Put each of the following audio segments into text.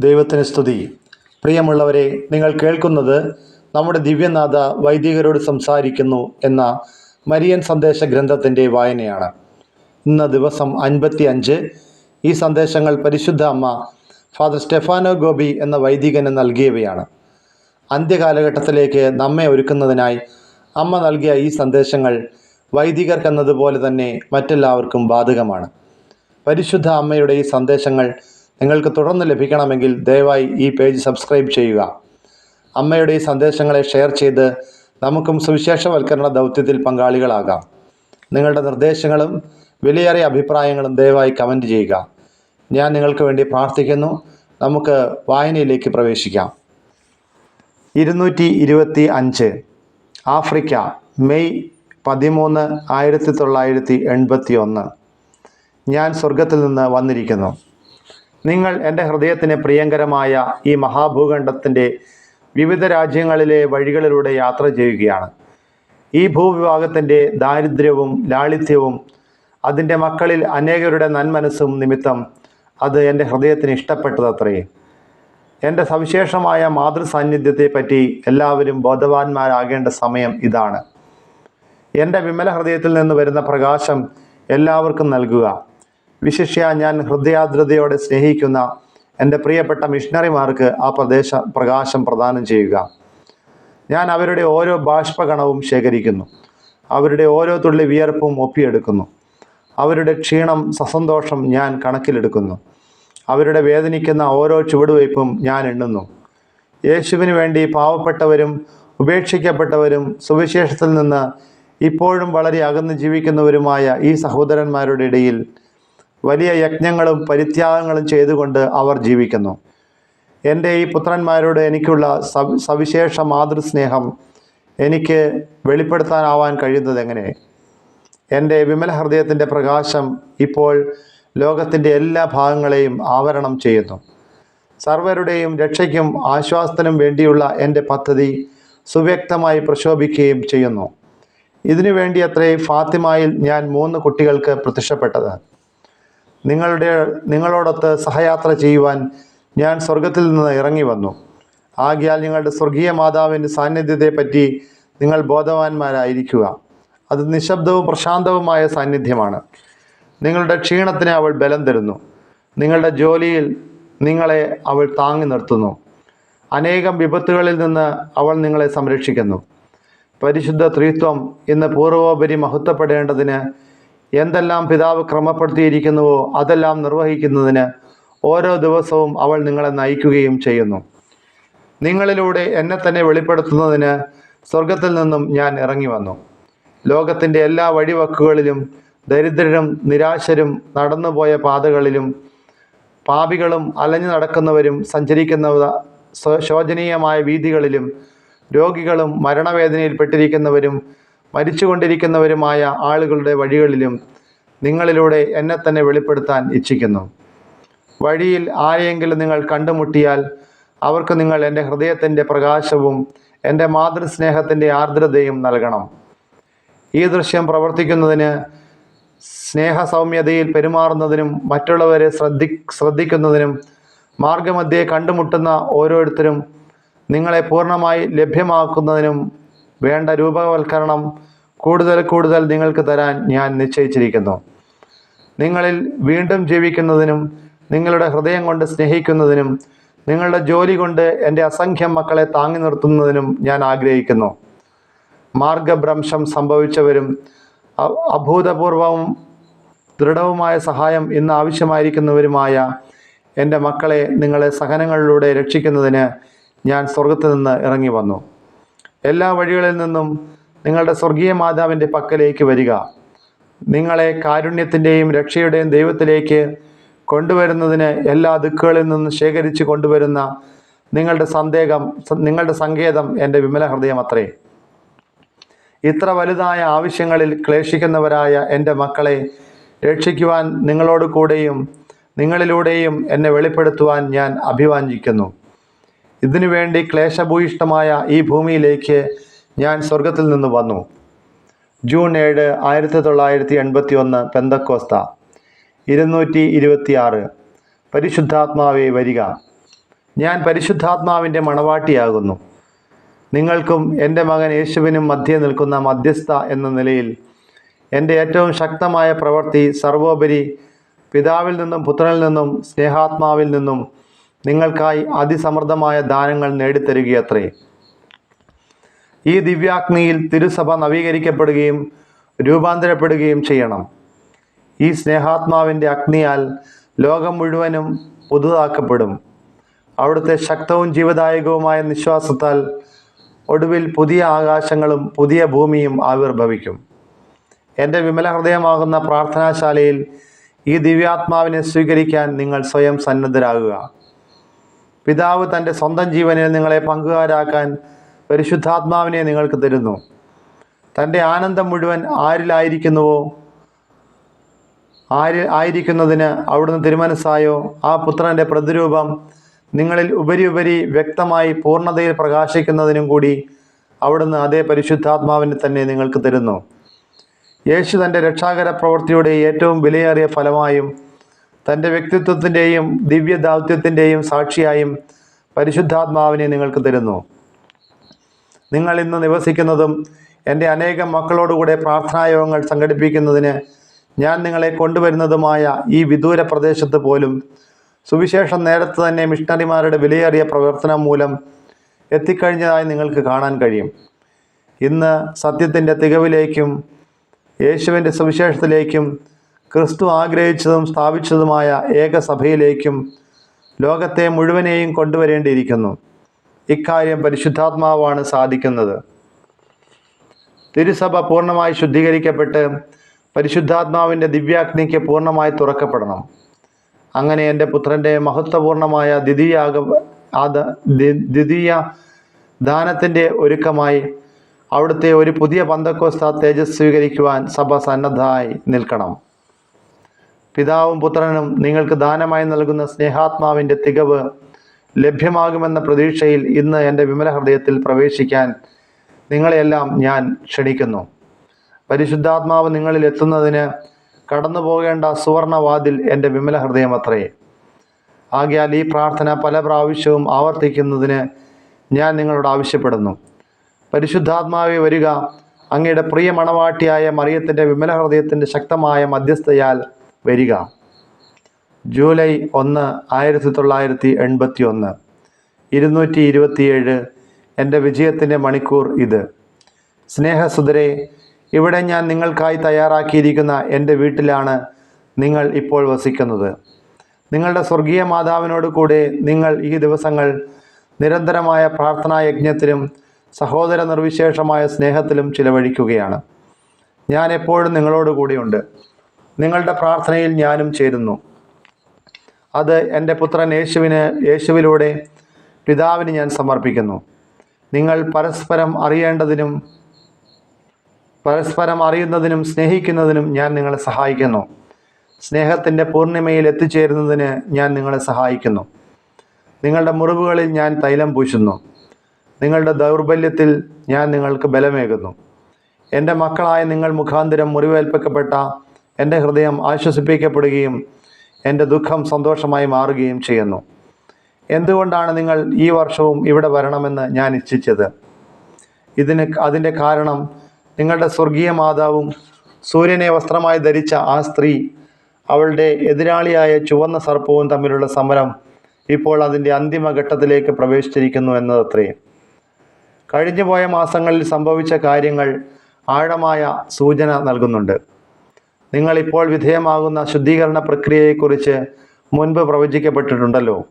ദൈവത്തിന് സ്തുതി. പ്രിയമുള്ളവരെ നിങ്ങൾ കേൾക്കുന്നത് നമ്മുടെ ദിവ്യനാഥ വൈദികരോട് സംസാരിക്കുന്നു എന്ന മരിയൻ സന്ദേശ ഗ്രന്ഥത്തിന്റെ വായനയാണ്. ഇന്ന് ദിവസം അൻപത്തി അഞ്ച് ഈ സന്ദേശങ്ങൾ പരിശുദ്ധ അമ്മ ഫാദർ സ്റ്റെഫാനോ ഗോപി എന്ന വൈദികന് നൽകിയവയാണ്. അന്ത്യകാലഘട്ടത്തിലേക്ക് നമ്മെ ഒരുക്കുന്നതിനായി അമ്മ നൽകിയ ഈ സന്ദേശങ്ങൾ വൈദികർക്കെന്നതുപോലെ തന്നെ മറ്റെല്ലാവർക്കും ബാധകമാണ്. പരിശുദ്ധ അമ്മയുടെ ഈ സന്ദേശങ്ങൾ നിങ്ങൾക്ക് തുടർന്ന് ലഭിക്കണമെങ്കിൽ ദയവായി ഈ പേജ് സബ്സ്ക്രൈബ് ചെയ്യുക. അമ്മയുടെ ഈ സന്ദേശങ്ങളെ ഷെയർ ചെയ്ത് നമുക്കും സുവിശേഷവൽക്കരണ ദൗത്യത്തിൽ പങ്കാളികളാകാം. നിങ്ങളുടെ നിർദ്ദേശങ്ങളും വിലയേറിയ അഭിപ്രായങ്ങളും ദയവായി കമന്റ് ചെയ്യുക. ഞാൻ നിങ്ങൾക്ക് വേണ്ടി പ്രാർത്ഥിക്കുന്നു. നമുക്ക് വായനയിലേക്ക് പ്രവേശിക്കാം. ഇരുന്നൂറ്റി ഇരുപത്തി അഞ്ച് ആഫ്രിക്ക മെയ് പതിമൂന്ന് ആയിരത്തി തൊള്ളായിരത്തി എൺപത്തി ഒന്ന് ഞാൻ സ്വർഗത്തിൽ നിന്ന് വന്നിരിക്കുന്നു. നിങ്ങൾ എന്റെ ഹൃദയത്തിന് പ്രിയങ്കരമായ ഈ മഹാഭൂഖണ്ഡത്തിന്റെ വിവിധ രാജ്യങ്ങളിലെ വഴികളിലൂടെ യാത്ര ചെയ്യുകയാണ്. ഈ ഭൂവിഭാഗത്തിന്റെ ദാരിദ്ര്യവും ലാളിത്യവും അതിന്റെ മക്കളിൽ അനേകരുടെ നന്മനസ്സും നിമിത്തം അത് എന്റെ ഹൃദയത്തിന് ഇഷ്ടപ്പെട്ടതത്രേ. എന്റെ സവിശേഷമായ മാതൃ സാന്നിധ്യത്തെപ്പറ്റി എല്ലാവരും ബോധവാന്മാരാകേണ്ട സമയം ഇതാണ്. എന്റെ വിമല ഹൃദയത്തിൽ നിന്ന് വരുന്ന പ്രകാശം എല്ലാവർക്കും നൽകുക. വിശിഷ്യ ഞാൻ ഹൃദയാദ്രതയോടെ സ്നേഹിക്കുന്ന എന്റെ പ്രിയപ്പെട്ട മിഷണറിമാർക്ക് ആ പ്രദേശ പ്രകാശം പ്രദാനം ചെയ്യുക. ഞാൻ അവരുടെ ഓരോ ബാഷ്പഗണവും ശേഖരിക്കുന്നു. അവരുടെ ഓരോ തുള്ളി വിയർപ്പും ഒപ്പിയെടുക്കുന്നു. അവരുടെ ക്ഷീണം സസന്തോഷം ഞാൻ കണക്കിലെടുക്കുന്നു. അവരുടെ വേദനിക്കുന്ന ഓരോ ചുവടുവയ്പും ഞാൻ എണ്ണുന്നു. യേശുവിന് വേണ്ടി പാവപ്പെട്ടവരും ഉപേക്ഷിക്കപ്പെട്ടവരും സുവിശേഷത്തിൽ നിന്ന് ഇപ്പോഴും വളരെ അകന്ന് ജീവിക്കുന്നവരുമായ ഈ സഹോദരന്മാരുടെ ഇടയിൽ വലിയ യജ്ഞങ്ങളും പരിത്യാഗങ്ങളും ചെയ്തുകൊണ്ട് അവർ ജീവിക്കുന്നു. എന്റെ ഈ പുത്രന്മാരോട് എനിക്കുള്ള സവി സവിശേഷ മാതൃസ്നേഹം എനിക്ക് വെളിപ്പെടുത്താനാവാൻ കഴിയുന്നത് എങ്ങനെ? എന്റെ വിമല ഹൃദയത്തിന്റെ പ്രകാശം ഇപ്പോൾ ലോകത്തിന്റെ എല്ലാ ഭാഗങ്ങളെയും ആവരണം ചെയ്യുന്നു. സർവരുടെയും രക്ഷയ്ക്കും ആശ്വാസത്തിനും വേണ്ടിയുള്ള എന്റെ പദ്ധതി സുവ്യക്തമായി പ്രശോഭിക്കുകയും ചെയ്യുന്നു. ഇതിനു വേണ്ടി അത്രേ ഫാത്തിമായിൽ ഞാൻ മൂന്ന് കുട്ടികൾക്ക് പ്രത്യക്ഷപ്പെട്ടത്. നിങ്ങളുടെ നിങ്ങളോടൊത്ത് സഹയാത്ര ചെയ്യുവാൻ ഞാൻ സ്വർഗത്തിൽ നിന്ന് ഇറങ്ങി വന്നു. ആകിയാൽ നിങ്ങളുടെ സ്വർഗീയ മാതാവിന്റെ സാന്നിധ്യത്തെപ്പറ്റി നിങ്ങൾ ബോധവാന്മാരായിരിക്കുക. അത് നിശബ്ദവും പ്രശാന്തവുമായ സാന്നിധ്യമാണ്. നിങ്ങളുടെ ക്ഷീണത്തിന് അവൾ ബലം തരുന്നു. നിങ്ങളുടെ ജോലിയിൽ നിങ്ങളെ അവൾ താങ്ങി നിർത്തുന്നു. അനേകം വിപത്തുകളിൽ നിന്ന് അവൾ നിങ്ങളെ സംരക്ഷിക്കുന്നു. പരിശുദ്ധ ത്രിത്വം ഇന്ന് പൂർവോപരി മഹത്വപ്പെടേണ്ടതിന് എന്തെല്ലാം പിതാവ് ക്രമപ്പെടുത്തിയിരിക്കുന്നുവോ അതെല്ലാം നിർവഹിക്കുന്നതിന് ഓരോ ദിവസവും അവൾ നിങ്ങളെ നയിക്കുകയും ചെയ്യുന്നു. നിങ്ങളിലൂടെ എന്നെ തന്നെ വെളിപ്പെടുത്തുന്നതിന് സ്വർഗത്തിൽ നിന്നും ഞാൻ ഇറങ്ങി വന്നു. ലോകത്തിന്റെ എല്ലാ വഴിവക്കുകളിലും ദരിദ്രരും നിരാശരും നടന്നുപോയ പാതകളിലും പാപികളും അലഞ്ഞു നടക്കുന്നവരും സഞ്ചരിക്കുന്ന ശോചനീയമായ വീതികളിലും രോഗികളും മരണവേദനയിൽപ്പെട്ടിരിക്കുന്നവരും മരിച്ചുകൊണ്ടിരിക്കുന്നവരുമായ ആളുകളുടെ വഴികളിലും നിങ്ങളിലൂടെ എന്നെ തന്നെ വെളിപ്പെടുത്താൻ ഇച്ഛിക്കുന്നു. വഴിയിൽ ആരെയെങ്കിലും നിങ്ങൾ കണ്ടുമുട്ടിയാൽ അവർക്ക് നിങ്ങൾ എന്റെ ഹൃദയത്തിന്റെ പ്രകാശവും എന്റെ മാതൃസ്നേഹത്തിന്റെ ആർദ്രതയും നൽകണം. ഈ ദൃശ്യം പ്രവർത്തിക്കുന്നതിന് സ്നേഹസൗമ്യതയിൽ പെരുമാറുന്നതിനും മറ്റുള്ളവരെ ശ്രദ്ധി ശ്രദ്ധിക്കുന്നതിനും മാർഗമധ്യേ കണ്ടുമുട്ടുന്ന ഓരോരുത്തരും നിങ്ങളെ പൂർണമായി ലഭ്യമാക്കുന്നതിനും വേണ്ട രൂപവൽക്കരണം കൂടുതൽ കൂടുതൽ നിങ്ങൾക്ക് തരാൻ ഞാൻ നിശ്ചയിച്ചിരിക്കുന്നു. നിങ്ങളിൽ വീണ്ടും ജീവിക്കുന്നതിനും നിങ്ങളുടെ ഹൃദയം കൊണ്ട് സ്നേഹിക്കുന്നതിനും നിങ്ങളുടെ ജോലി കൊണ്ട് എന്റെ അസംഖ്യം മക്കളെ താങ്ങി നിർത്തുന്നതിനും ഞാൻ ആഗ്രഹിക്കുന്നു. മാർഗഭ്രംശം സംഭവിച്ചവരും അഭൂതപൂർവവും ദൃഢവുമായ സഹായം ഇന്ന് ആവശ്യമായിരിക്കുന്നവരുമായ എന്റെ മക്കളെ നിങ്ങളെ സഹനങ്ങളിലൂടെ രക്ഷിക്കുന്നതിന് ഞാൻ സ്വർഗത്തു നിന്ന് ഇറങ്ങി വന്നു എല്ലാ വഴികളിൽ നിന്നും നിങ്ങളുടെ സ്വർഗീയ മാതാവിന്റെ പക്കലേക്ക് വരിക. നിങ്ങളെ കാരുണ്യത്തിന്റെയും രക്ഷയുടെയും ദൈവത്തിലേക്ക് കൊണ്ടുവരുന്നതിന് എല്ലാ ദിക്കുകളിൽ നിന്നും ശേഖരിച്ച് കൊണ്ടുവരുന്ന നിങ്ങളുടെ സന്ദേഹം നിങ്ങളുടെ സങ്കേതം എന്റെ വിമല ഹൃദയം അത്രേ ഇത്ര വലുതായ ആവശ്യങ്ങളിൽ ക്ലേശിക്കുന്നവരായ എന്റെ മക്കളെ രക്ഷിക്കുവാൻ നിങ്ങളോട് കൂടെയും നിങ്ങളിലൂടെയും എന്നെ വെളിപ്പെടുത്തുവാൻ ഞാൻ അഭിവാഞ്ചിക്കുന്നു ഇതിനുവേണ്ടി ക്ലേശഭൂയിഷ്ടമായ ഈ ഭൂമിയിലേക്ക് ഞാൻ സ്വർഗത്തിൽ നിന്ന് വന്നു. ജൂൺ ഏഴ് ആയിരത്തി തൊള്ളായിരത്തി എൺപത്തി ഒന്ന് പെന്തക്കോസ്ത ഇരുന്നൂറ്റി ഇരുപത്തിയാറ് പരിശുദ്ധാത്മാവെ വരിക. ഞാൻ പരിശുദ്ധാത്മാവിന്റെ മണവാട്ടിയാകുന്നു. നിങ്ങൾക്കും എന്റെ മകൻ യേശുവിനും മധ്യേ നിൽക്കുന്ന മധ്യസ്ഥ എന്ന നിലയിൽ എന്റെ ഏറ്റവും ശക്തമായ പ്രവൃത്തി സർവോപരി പിതാവിൽ നിന്നും പുത്രനിൽ നിന്നും സ്നേഹാത്മാവിൽ നിന്നും നിങ്ങൾക്കായി അതിസമൃദ്ധമായ ദാനങ്ങൾ നേടിത്തരുകയത്രേ. ഈ ദിവ്യാഗ്നിയിൽ തിരുസഭ നവീകരിക്കപ്പെടുകയും രൂപാന്തരപ്പെടുകയും ചെയ്യണം. ഈ സ്നേഹാത്മാവിന്റെ അഗ്നിയാൽ ലോകം മുഴുവനും പുതുതാക്കപ്പെടും. അവിടുത്തെ ശക്തവും ജീവദായകവുമായ നിശ്വാസത്താൽ ഒടുവിൽ പുതിയ ആകാശങ്ങളും പുതിയ ഭൂമിയും ആവിർഭവിക്കും. എന്റെ വിമല ഹൃദയമാകുന്ന പ്രാർത്ഥനാശാലയിൽ ഈ ദിവ്യാത്മാവിനെ സ്വീകരിക്കാൻ നിങ്ങൾ സ്വയം സന്നദ്ധരാകുക. പിതാവ് തന്റെ സ്വന്തം ജീവനിൽ നിങ്ങളെ പങ്കുകാരാക്കാൻ പരിശുദ്ധാത്മാവിനെ നിങ്ങൾക്ക് തരുന്നു. തന്റെ ആനന്ദം മുഴുവൻ ആരിലായിരിക്കുന്നുവോ? ആരിൽ ആയിരിക്കുന്നതിന് അവിടുന്ന് തിരുമനസ്സായോ? ആ പുത്രന്റെ പ്രതിരൂപം നിങ്ങളിൽ ഉപരി ഉപരി വ്യക്തമായി പൂർണതയിൽ പ്രകാശിക്കുന്നതിനും കൂടി അവിടുന്ന് അതേ പരിശുദ്ധാത്മാവിനെ തന്നെ നിങ്ങൾക്ക് തരുന്നു. യേശു തന്റെ രക്ഷാകര പ്രവൃത്തിയുടെ ഏറ്റവും വിലയേറിയ ഫലമായും തന്റെ വ്യക്തിത്വത്തിന്റെയും ദിവ്യ ദൗത്യത്തിന്റെയും സാക്ഷിയായും പരിശുദ്ധാത്മാവിനെ നിങ്ങൾക്ക് തരുന്നു. നിങ്ങൾ ഇന്ന് നിവസിക്കുന്നതും എന്റെ അനേകം മക്കളോടുകൂടെ പ്രാർത്ഥനായോഗങ്ങൾ സംഘടിപ്പിക്കുന്നതിന് ഞാൻ നിങ്ങളെ കൊണ്ടുവരുന്നതുമായ ഈ വിദൂര പ്രദേശത്ത് പോലും സുവിശേഷം നേരത്തെ തന്നെ മിഷണറിമാരുടെ വിലയേറിയ പ്രവർത്തനം മൂലം എത്തിക്കഴിഞ്ഞതായി നിങ്ങൾക്ക് കാണാൻ കഴിയും. ഇന്ന് സത്യത്തിന്റെ തികവിലേക്കും യേശുവിന്റെ സുവിശേഷത്തിലേക്കും ക്രിസ്തു ആഗ്രഹിച്ചതും സ്ഥാപിച്ചതുമായ ഏകസഭയിലേക്കും ലോകത്തെ മുഴുവനെയും കൊണ്ടുവരേണ്ടിയിരിക്കുന്നു. ഇക്കാര്യം പരിശുദ്ധാത്മാവാണ് സാധിക്കുന്നത്. തിരുസഭ പൂർണമായി ശുദ്ധീകരിക്കപ്പെട്ട് പരിശുദ്ധാത്മാവിന്റെ ദിവ്യാഗ്നിക്ക് പൂർണമായി തുറക്കപ്പെടണം. അങ്ങനെ എന്റെ പുത്രന്റെ മഹത്വപൂർണമായ ദ്വിതീയാഗ ദ്വിതീയ ദാനത്തിന്റെ ഒരുക്കമായി അവിടുത്തെ ഒരു പുതിയ പന്തക്കോസ്ത തേജസ് സ്വീകരിക്കുവാൻ സഭ സന്നദ്ധമായി നിൽക്കണം. പിതാവും പുത്രനും നിങ്ങൾക്ക് ദാനമായി നൽകുന്ന സ്നേഹാത്മാവിന്റെ തികവ് ലഭ്യമാകുമെന്ന പ്രതീക്ഷയിൽ ഇന്ന് എന്റെ വിമല ഹൃദയത്തിൽ പ്രവേശിക്കാൻ നിങ്ങളെയെല്ലാം ഞാൻ ക്ഷണിക്കുന്നു. പരിശുദ്ധാത്മാവ് നിങ്ങളിൽ എത്തുന്നതിന് കടന്നു പോകേണ്ട സുവർണവാതിൽ എന്റെ വിമല ഹൃദയം അത്രേ ആകയാൽ ഈ പ്രാർത്ഥന പല പ്രാവശ്യവും ആവർത്തിക്കുന്നതിന് ഞാൻ നിങ്ങളോട് ആവശ്യപ്പെടുന്നു. പരിശുദ്ധാത്മാവെ വരിക അങ്ങയുടെ പ്രിയ മണവാട്ടിയായ മറിയത്തിന്റെ വിമല ഹൃദയത്തിന്റെ ശക്തമായ മധ്യസ്ഥയാൽ വരിക. ജൂലൈ ഒന്ന് ആയിരത്തി തൊള്ളായിരത്തി എൺപത്തി ഒന്ന് ഇരുന്നൂറ്റി ഇരുപത്തിയേഴ് എന്റെ വിജയത്തിന്റെ മണിക്കൂർ ഇത്. സ്നേഹസുതരെ ഇവിടെ ഞാൻ നിങ്ങൾക്കായി തയ്യാറാക്കിയിരിക്കുന്ന എന്റെ വീട്ടിലാണ് നിങ്ങൾ ഇപ്പോൾ വസിക്കുന്നത്. നിങ്ങളുടെ സ്വർഗീയ മാതാവിനോട് കൂടെ നിങ്ങൾ ഈ ദിവസങ്ങൾ നിരന്തരമായ പ്രാർത്ഥനാ യജ്ഞത്തിലും സഹോദര നിർവിശേഷമായ സ്നേഹത്തിലും ചിലവഴിക്കുകയാണ്. ഞാൻ എപ്പോഴും നിങ്ങളോട് കൂടെയുണ്ട്. നിങ്ങളുടെ പ്രാർത്ഥനയിൽ ഞാനും ചേരുന്നു. അത് എന്റെ പുത്രൻ യേശുവിന് യേശുവിലൂടെ പിതാവിന് ഞാൻ സമർപ്പിക്കുന്നു. നിങ്ങൾ പരസ്പരം അറിയേണ്ടതിനും പരസ്പരം അറിയുന്നതിനും സ്നേഹിക്കുന്നതിനും ഞാൻ നിങ്ങളെ സഹായിക്കുന്നു. സ്നേഹത്തിന്റെ പൂർണിമയിൽ എത്തിച്ചേരുന്നതിന് ഞാൻ നിങ്ങളെ സഹായിക്കുന്നു. നിങ്ങളുടെ മുറിവുകളിൽ ഞാൻ തൈലം പൂശുന്നു. നിങ്ങളുടെ ദൗർബല്യത്തിൽ ഞാൻ നിങ്ങൾക്ക് ബലമേകുന്നു. എന്റെ മക്കളായ നിങ്ങൾ മുഖാന്തരം മുറിവേൽപ്പിക്കപ്പെട്ട എന്റെ ഹൃദയം ആശ്വസിപ്പിക്കപ്പെടുകയും എന്റെ ദുഃഖം സന്തോഷമായി മാറുകയും ചെയ്യുന്നു. എന്തുകൊണ്ടാണ് നിങ്ങൾ ഈ വർഷവും ഇവിടെ വരണമെന്ന് ഞാൻ ഇച്ഛിച്ചത്? ഇതിന് അതിന്റെ കാരണം നിങ്ങളുടെ സ്വർഗീയ മാതാവും സൂര്യനെ വസ്ത്രമായി ധരിച്ച ആ സ്ത്രീ അവളുടെ എതിരാളിയായ ചുവന്ന സർപ്പവും തമ്മിലുള്ള സമരം ഇപ്പോൾ അതിന്റെ അന്തിമ ഘട്ടത്തിലേക്ക് പ്രവേശിച്ചിരിക്കുന്നു എന്നതത്രേ. കഴിഞ്ഞുപോയ മാസങ്ങളിൽ സംഭവിച്ച കാര്യങ്ങൾ ആഴമായ സൂചന നൽകുന്നുണ്ട്. നിങ്ങൾ ഇപ്പോൾ വിധേയമാകുന്ന ശുദ്ധീകരണ പ്രക്രിയയെക്കുറിച്ച് മുൻപ് പ്രവചിക്കപ്പെട്ടിട്ടുണ്ടല്ലോ.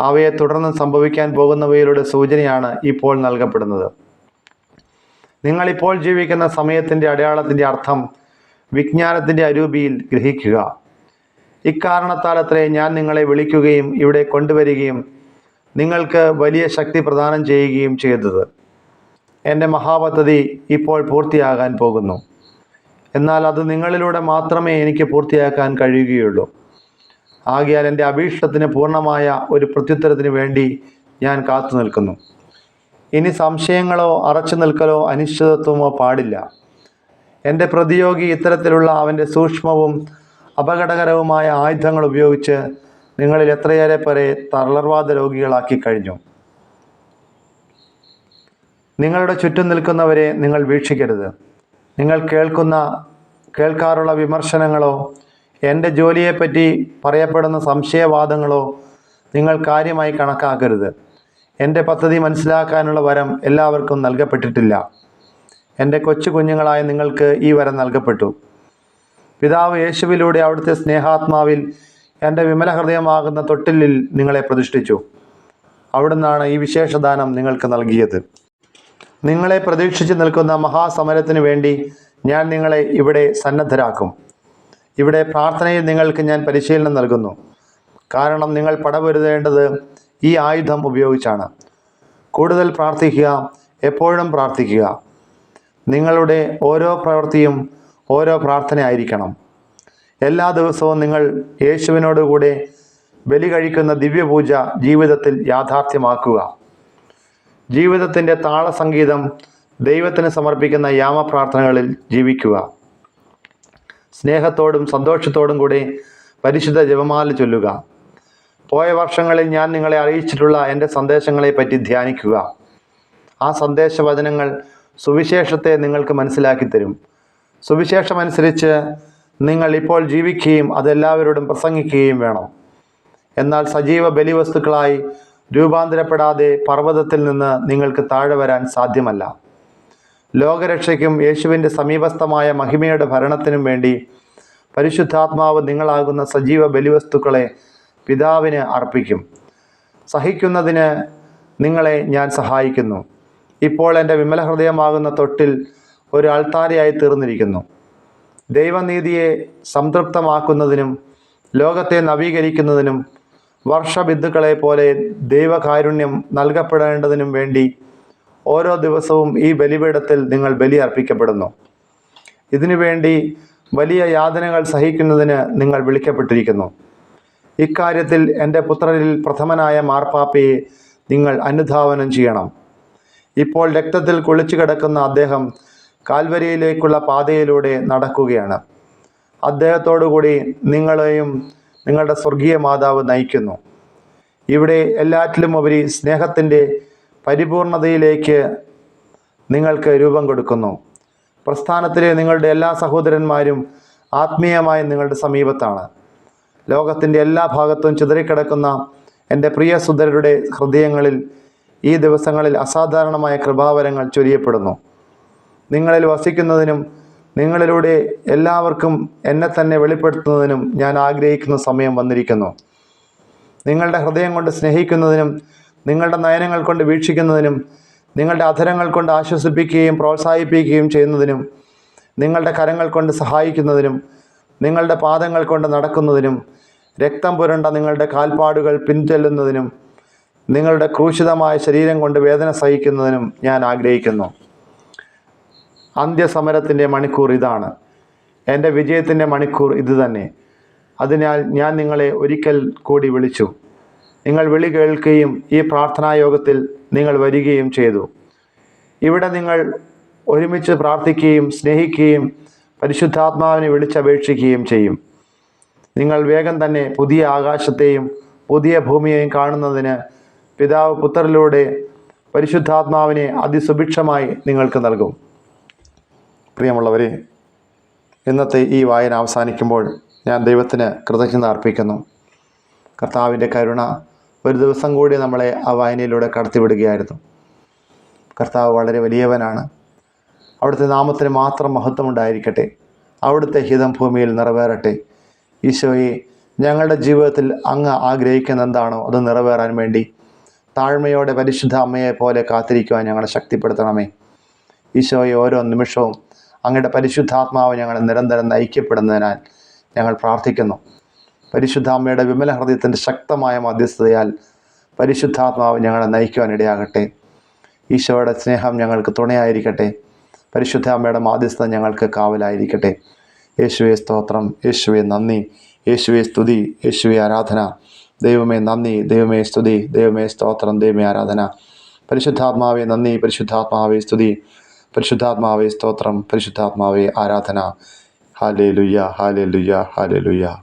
അവയെ തുടർന്ന് സംഭവിക്കാൻ പോകുന്നവയിലൂടെ സൂചനയാണ് ഇപ്പോൾ നൽകപ്പെടുന്നത്. നിങ്ങളിപ്പോൾ ജീവിക്കുന്ന സമയത്തിന്റെ അടയാളത്തിന്റെ അർത്ഥം വിജ്ഞാനത്തിന്റെ അരൂപിയിൽ ഗ്രഹിക്കുക. ഇക്കാരണത്താൽ അത്രേ ഞാൻ നിങ്ങളെ വിളിക്കുകയും ഇവിടെ കൊണ്ടുവരികയും നിങ്ങൾക്ക് വലിയ ശക്തി പ്രദാനം ചെയ്യുകയും ചെയ്തത്. എന്റെ മഹാപദ്ധതി ഇപ്പോൾ പൂർത്തിയാകാൻ പോകുന്നു. എന്നാൽ അത് നിങ്ങളിലൂടെ മാത്രമേ എനിക്ക് പൂർത്തിയാക്കാൻ കഴിയുകയുള്ളൂ. ആകിയാൽ എന്റെ അഭീഷ്ടത്തിന് പൂർണമായ ഒരു പ്രത്യുത്തരത്തിന് വേണ്ടി ഞാൻ കാത്തു നിൽക്കുന്നു. ഇനി സംശയങ്ങളോ അറച്ചു നിൽക്കലോ അനിശ്ചിതത്വമോ പാടില്ല. എന്റെ പ്രതിയോഗി ഇത്തരത്തിലുള്ള അവന്റെ സൂക്ഷ്മവും അപകടകരവുമായ ആയുധങ്ങൾ ഉപയോഗിച്ച് നിങ്ങളിൽ എത്രയേറെ പേരെ തളർവാദ രോഗികളാക്കി കഴിഞ്ഞു. നിങ്ങളുടെ ചുറ്റും നിൽക്കുന്നവരെ നിങ്ങൾ വീക്ഷിക്കരുത്. നിങ്ങൾ കേൾക്കുന്ന കേൾക്കാറുള്ള വിമർശനങ്ങളോ എന്റെ ജോലിയെപ്പറ്റി പറയപ്പെടുന്ന സംശയവാദങ്ങളോ നിങ്ങൾ കാര്യമായി കണക്കാക്കരുത്. എന്റെ പദ്ധതി മനസ്സിലാക്കാനുള്ള വരം എല്ലാവർക്കും നൽകപ്പെട്ടിട്ടില്ല. എന്റെ കൊച്ചു കുഞ്ഞുങ്ങളായ നിങ്ങൾക്ക് ഈ വരം നൽകപ്പെട്ടു. പിതാവ് യേശുവിലൂടെ അവിടുത്തെ സ്നേഹാത്മാവിൽ എന്റെ വിമല ഹൃദയമാകുന്ന തൊട്ടിലിൽ നിങ്ങളെ പ്രതിഷ്ഠിച്ചു. അവിടുന്നാണ് ഈ വിശേഷദാനം നിങ്ങൾക്ക് നൽകിയത്. നിങ്ങളെ പ്രതീക്ഷിച്ച് നിൽക്കുന്ന മഹാസമരത്തിന് വേണ്ടി ഞാൻ നിങ്ങളെ ഇവിടെ സന്നദ്ധരാക്കും. ഇവിടെ പ്രാർത്ഥനയിൽ നിങ്ങൾക്ക് ഞാൻ പരിശീലനം നൽകുന്നു. കാരണം നിങ്ങൾ പടപൊരുതേണ്ടത് ഈ ആയുധം ഉപയോഗിച്ചാണ്. കൂടുതൽ പ്രാർത്ഥിക്കുക എപ്പോഴും പ്രാർത്ഥിക്കുക. നിങ്ങളുടെ ഓരോ പ്രവൃത്തിയും ഓരോ പ്രാർത്ഥനയായിരിക്കണം എല്ലാ ദിവസവും നിങ്ങൾ യേശുവിനോടുകൂടെ ബലി കഴിക്കുന്ന ദിവ്യപൂജ ജീവിതത്തിൽ യാഥാർത്ഥ്യമാക്കുക. ജീവിതത്തിന്റെ താളസംഗീതം ദൈവത്തിന് സമർപ്പിക്കുന്ന യാമപ്രാർത്ഥനകളിൽ ജീവിക്കുക. സ്നേഹത്തോടും സന്തോഷത്തോടും കൂടി പരിശുദ്ധ ജപമാല ചൊല്ലുക. പോയ വർഷങ്ങളിൽ ഞാൻ നിങ്ങളെ അറിയിച്ചിട്ടുള്ള എന്റെ സന്ദേശങ്ങളെ പറ്റി ധ്യാനിക്കുക. ആ സന്ദേശവചനങ്ങൾ സുവിശേഷത്തെ നിങ്ങൾക്ക് മനസ്സിലാക്കി തരും. സുവിശേഷമനുസരിച്ച് നിങ്ങൾ ഇപ്പോൾ ജീവിക്കുകയും അതെല്ലാവരോടും പ്രസംഗിക്കുകയും വേണം. എന്നാൽ സജീവ ബലിവസ്തുക്കളായി രൂപാന്തരപ്പെടാതെ പർവതത്തിൽ നിന്ന് നിങ്ങൾക്ക് താഴെ വരാൻ സാധ്യമല്ല. ലോകരക്ഷയ്ക്കും യേശുവിന്റെ സമീപസ്ഥമായ മഹിമയുടെ ഭരണത്തിനും വേണ്ടി പരിശുദ്ധാത്മാവ് നിങ്ങളാകുന്ന സജീവ ബലിവസ്തുക്കളെ പിതാവിന് അർപ്പിക്കും. സഹിക്കുന്നതിന് നിങ്ങളെ ഞാൻ സഹായിക്കുന്നു. ഇപ്പോൾ എന്റെ വിമലഹൃദയമാകുന്ന തൊട്ടിൽ ഒരു അൾത്താരയായി തീർന്നിരിക്കുന്നു. ദൈവനീതിയെ സംതൃപ്തമാക്കുന്നതിനും ലോകത്തെ നവീകരിക്കുന്നതിനും വർഷബിന്ദുക്കളെ പോലെ ദൈവകാരുണ്യം നൽകപ്പെടേണ്ടതിനും വേണ്ടി ഓരോ ദിവസവും ഈ ബലിപീഠത്തിൽ നിങ്ങൾ ബലി അർപ്പിക്കപ്പെടുന്നു. ഇതിനുവേണ്ടി വലിയ യാതനകൾ സഹിക്കുന്നതിന് നിങ്ങൾ വിളിക്കപ്പെട്ടിരിക്കുന്നു. ഇക്കാര്യത്തിൽ എന്റെ പുത്രരിൽ പ്രഥമനായ മാർപ്പാപ്പയെ നിങ്ങൾ അനുധാവനം ചെയ്യണം. ഇപ്പോൾ രക്തത്തിൽ കുളിച്ചു കിടക്കുന്ന അദ്ദേഹം കാൽവരിയിലേക്കുള്ള പാതയിലൂടെ നടക്കുകയാണ്. അദ്ദേഹത്തോടുകൂടി നിങ്ങളെയും നിങ്ങളുടെ സ്വർഗീയ മാതാവ് നയിക്കുന്നു. ഇവിടെ എല്ലാറ്റിലും ഉപരി സ്നേഹത്തിന്റെ പരിപൂർണതയിലേക്ക് നിങ്ങൾക്ക് രൂപം കൊടുക്കുന്നു. പ്രസ്ഥാനത്തിലെ നിങ്ങളുടെ എല്ലാ സഹോദരന്മാരും ആത്മീയമായി നിങ്ങളുടെ സമീപത്താണ്. ലോകത്തിന്റെ എല്ലാ ഭാഗത്തും ചിതറിക്കിടക്കുന്ന എന്റെ പ്രിയ സുന്ദരരുടെ ഹൃദയങ്ങളിൽ ഈ ദിവസങ്ങളിൽ അസാധാരണമായ കൃപാവരങ്ങൾ ചൊരിയപ്പെടുന്നു. നിങ്ങളിൽ വസിക്കുന്നതിനും നിങ്ങളിലൂടെ എല്ലാവർക്കും എന്നെ തന്നെ വെളിപ്പെടുത്തുന്നതിനും ഞാൻ ആഗ്രഹിക്കുന്ന സമയം വന്നിരിക്കുന്നു. നിങ്ങളുടെ ഹൃദയം കൊണ്ട് സ്നേഹിക്കുന്നതിനും നിങ്ങളുടെ നയനങ്ങൾ കൊണ്ട് വീക്ഷിക്കുന്നതിനും നിങ്ങളുടെ അധരങ്ങൾ കൊണ്ട് ആശ്വസിപ്പിക്കുകയും പ്രോത്സാഹിപ്പിക്കുകയും ചെയ്യുന്നതിനും നിങ്ങളുടെ കരങ്ങൾ കൊണ്ട് സഹായിക്കുന്നതിനും നിങ്ങളുടെ പാദങ്ങൾ കൊണ്ട് നടക്കുന്നതിനും രക്തം പുരണ്ട നിങ്ങളുടെ കാൽപ്പാടുകൾ പിൻചെല്ലുന്നതിനും നിങ്ങളുടെ ക്രൂശിതമായ ശരീരം കൊണ്ട് വേദന സഹിക്കുന്നതിനും ഞാൻ ആഗ്രഹിക്കുന്നു. അന്ത്യസമരത്തിന്റെ മണിക്കൂർ ഇതാണ്. എന്റെ വിജയത്തിന്റെ മണിക്കൂർ ഇത് തന്നെ. അതിനാൽ ഞാൻ നിങ്ങളെ ഒരിക്കൽ കൂടി വിളിച്ചു. നിങ്ങൾ വിളി കേൾക്കുകയും ഈ പ്രാർത്ഥനായോഗത്തിൽ നിങ്ങൾ വരികയും ചെയ്തു. ഇവിടെ നിങ്ങൾ ഒരുമിച്ച് പ്രാർത്ഥിക്കുകയും സ്നേഹിക്കുകയും പരിശുദ്ധാത്മാവിനെ വിളിച്ചപേക്ഷിക്കുകയും ചെയ്യും. നിങ്ങൾ വേഗം തന്നെ പുതിയ ആകാശത്തെയും പുതിയ ഭൂമിയെയും കാണുന്നതിന് പിതാവ് പുത്രരിലൂടെ പരിശുദ്ധാത്മാവിനെ അതിസുഭിക്ഷമായി നിങ്ങൾക്ക് നൽകും. പ്രിയമുള്ളവരെ ഇന്നത്തെ ഈ വായന അവസാനിക്കുമ്പോൾ ഞാൻ ദൈവത്തിന് കൃതജ്ഞത അർപ്പിക്കുന്നു. കർത്താവിന്റെ കരുണ ഒരു ദിവസം കൂടി നമ്മളെ ആ വായനയിലൂടെ കടത്തിവിടുകയായിരുന്നു. കർത്താവ് വളരെ വലിയവനാണ്. അവിടുത്തെ നാമത്തിന് മാത്രം മഹത്വമുണ്ടായിരിക്കട്ടെ. അവിടുത്തെ ഹിതം ഭൂമിയിൽ നിറവേറട്ടെ. ഈശോയെ ഞങ്ങളുടെ ജീവിതത്തിൽ അങ്ങ് ആഗ്രഹിക്കുന്ന എന്താണോ അത് നിറവേറാൻ വേണ്ടി താഴ്മയോടെ പരിശുദ്ധ അമ്മയെ പോലെ കാത്തിരിക്കുവാൻ ഞങ്ങളെ ശക്തിപ്പെടുത്തണമേ. ഈശോയെ ഓരോ നിമിഷവും അങ്ങയുടെ പരിശുദ്ധാത്മാവ് ഞങ്ങളെ നിരന്തരം നയിക്കപ്പെടുന്നതിനാൽ ഞങ്ങൾ പ്രാർത്ഥിക്കുന്നു. പരിശുദ്ധാമ്മയുടെ വിമല ഹൃദയത്തിന്റെ ശക്തമായ മധ്യസ്ഥതയാൽ പരിശുദ്ധാത്മാവ് ഞങ്ങളെ നയിക്കുവാൻ ഇടയാകട്ടെ. ഈശോയുടെ സ്നേഹം ഞങ്ങൾക്ക് തുണയായിരിക്കട്ടെ. പരിശുദ്ധ അമ്മയുടെ മാധ്യസ്ഥത ഞങ്ങൾക്ക് കാവലായിരിക്കട്ടെ. യേശുവെ സ്തോത്രം യേശുവെ നന്ദി യേശുവെ സ്തുതി യേശുവെ ആരാധന. ദൈവമേ നന്ദി ദൈവമേ സ്തുതി ദൈവമേ സ്തോത്രം ദൈവമേ ആരാധന. പരിശുദ്ധാത്മാവെ നന്ദി പരിശുദ്ധാത്മാവെ സ്തുതി. പരിശുദ്ധാത്മാവെ സ്തോത്രം. പരിശുദ്ധാത്മാവേ ആരാധന. ഹാലേ ലുയ്യ ഹാലേ ലുയ്യ ഹാലേ ലുയ്യ